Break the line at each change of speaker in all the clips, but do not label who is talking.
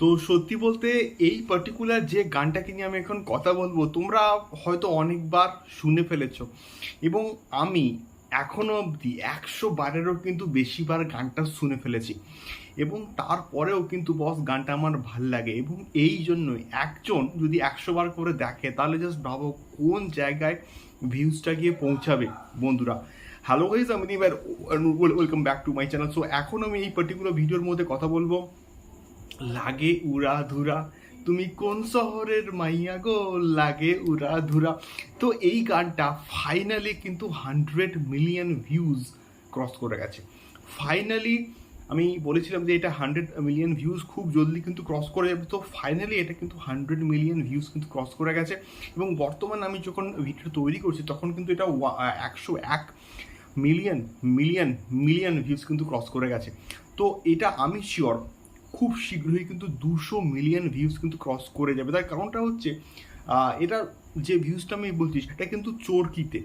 তো সত্যি বলতে এই পার্টিকুলার যে গানটাকে নিয়ে আমি এখন কথা বলব, তোমরা হয়তো অনেকবার শুনে ফেলেছো। এবং আমি এখনও অবধি একশো বারেরও কিন্তু বেশিবার গানটা শুনে ফেলেছি। এবং তারপরেও কিন্তু বস গানটা আমার ভালো লাগে। এবং এই জন্যই একজন যদি একশো বার করে দেখে, তাহলে জাস্ট ভাবো কোন জায়গায় ভিউজটা গিয়ে পৌঁছাবে, বন্ধুরা। হ্যালো গাইজ আমি এবার welcome back to my channel so এখন আমি এই পার্টিকুলার ভিডিওর মধ্যে কথা বলব। লাগে উড়া ধুরা তুমি কোন শহরের মাইয়া গো? লাগে উড়া ধুরা তো এই গানটা ফাইনালি কিন্তু হান্ড্রেড মিলিয়ন ভিউজ ক্রস করে গেছে। ফাইনালি আমি বলেছিলাম যে এটা হান্ড্রেড মিলিয়ন ভিউজ খুব জলদি কিন্তু ক্রস করে যাবে। তো ফাইনালি এটা কিন্তু হান্ড্রেড মিলিয়ন ভিউজ কিন্তু ক্রস করে গেছে। এবং বর্তমানে আমি যখন ভিডিও তৈরি করছি, তখন কিন্তু এটা একশো এক মিলিয়ন মিলিয়ন মিলিয়ন ভিউজ কিন্তু ক্রস করে গেছে। তো এটা আমি শিওর খুব শীঘ্রই কিন্তু দুশো মিলিয়ন ভিউজ কিন্তু ক্রস করে যাবে। তার কারণটা হচ্ছে এটা যে ভিউজটা আমি বলছি সেটা কিন্তু চোরকিতে।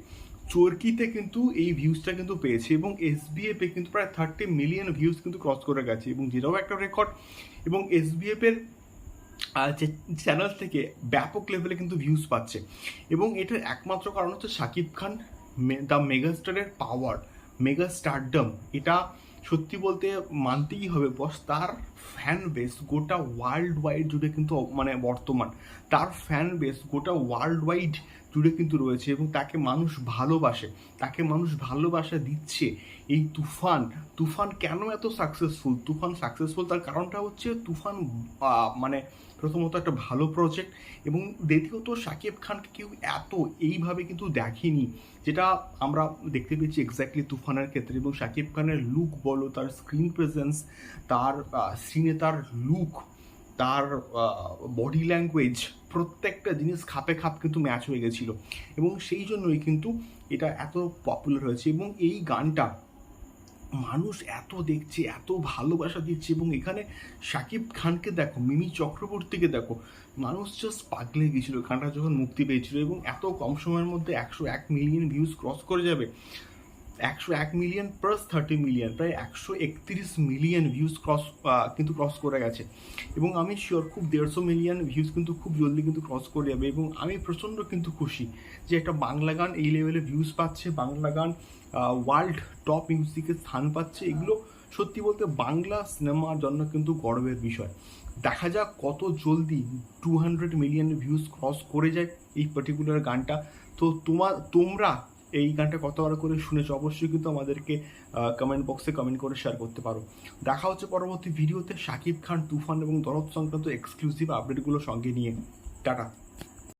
চোরকিতে কিন্তু এই ভিউজটা কিন্তু পেয়েছে এবং এসবিএফ কিন্তু প্রায় থার্টি মিলিয়ন ভিউজ কিন্তু ক্রস করে গেছে এবং যেটাও একটা রেকর্ড এবং এসবিএফ এর আহ, যে চ্যানেল থেকে ব্যাপক লেভেলে কিন্তু ভিউজ পাচ্ছে। এবং এটার একমাত্র কারণ হচ্ছে শাকিব খান দ্য মেগাস্টারের পাওয়ার মেগা স্টারডম এটা সত্যি বলতে মানতেই হবে বস তার ফ্যান বেস গোটা ওয়ার্ল্ড ওয়াইড জুড়ে কিন্তু মানে বর্তমান, তার ফ্যান বেস গোটা ওয়ার্ল্ড ওয়াইড জুড়ে কিন্তু রয়েছে এবং তাকে মানুষ ভালোবাসে, তাকে মানুষ ভালোবাসা দিচ্ছে। এই তুফান তুফান কেন এত সাকসেসফুল তুফান সাকসেসফুল তার কারণটা হচ্ছে তুফান মানে প্রথমত একটা ভালো প্রজেক্ট এবং দ্বিতীয়ত শাকিব খানকে কেউ এত এইভাবে কিন্তু দেখেনি, যেটা আমরা দেখতে পেয়েছি এক্স্যাক্টলি তুফানের ক্ষেত্রে এবং শাকিব খানের লুক বলো, তার স্ক্রিন প্রেজেন্স তার সিনে তার লুক তার বডি ল্যাঙ্গুয়েজ প্রত্যেকটা জিনিস খাপে খাপ কিন্তু ম্যাচ হয়ে গেছিল। এবং সেই জন্যই কিন্তু এটা এত পপুলার হয়েছে এবং এই গানটা মানুষ এত দেখছে, এত ভালোবাসা দিচ্ছে এবং এখানে শাকিব খানকে দেখো, মিমি চক্রবর্তীকে দেখো, মানুষ জাস্ট পাগলে গেছিল। গানটা যখন মুক্তি পেয়েছিল এবং এত কম সময়ের মধ্যে একশো এক মিলিয়ন ভিউজ ক্রস করে যাবে একশো এক মিলিয়ন প্লাস থার্টি মিলিয়ন প্রায় একশো একত্রিশ মিলিয়ন ভিউজ ক্রস কিন্তু ক্রস করে গেছে। এবং আমি শিওর খুব দেড়শো মিলিয়ন ভিউজ কিন্তু খুব জলদি কিন্তু ক্রস করে যাবে এবং আমি প্রচণ্ড কিন্তু খুশি যে একটা বাংলা গান এই লেভেলে ভিউজ পাচ্ছে, বাংলা গান ওয়ার্ল্ড টপ মিউজিকে স্থান পাচ্ছে। এগুলো সত্যি বলতে বাংলা সিনেমার জন্য কিন্তু গর্বের বিষয়। দেখা যাক কত জলদি two hundred million views cross করে যায় এই পার্টিকুলার গানটা। তো তোমার তোমরা এই গানটা কতবার করে শুনেছো? অবশ্যই কিন্তু আমাদেরকে কমেন্ট বক্সে কমেন্ট করে শেয়ার করতে পারো। দেখা হচ্ছে পরবর্তী ভিডিওতে শাকিব খান, তুফান এবং দরদ সংক্রান্ত এক্সক্লুসিভ আপডেটগুলো সঙ্গে নিয়ে। টাটা।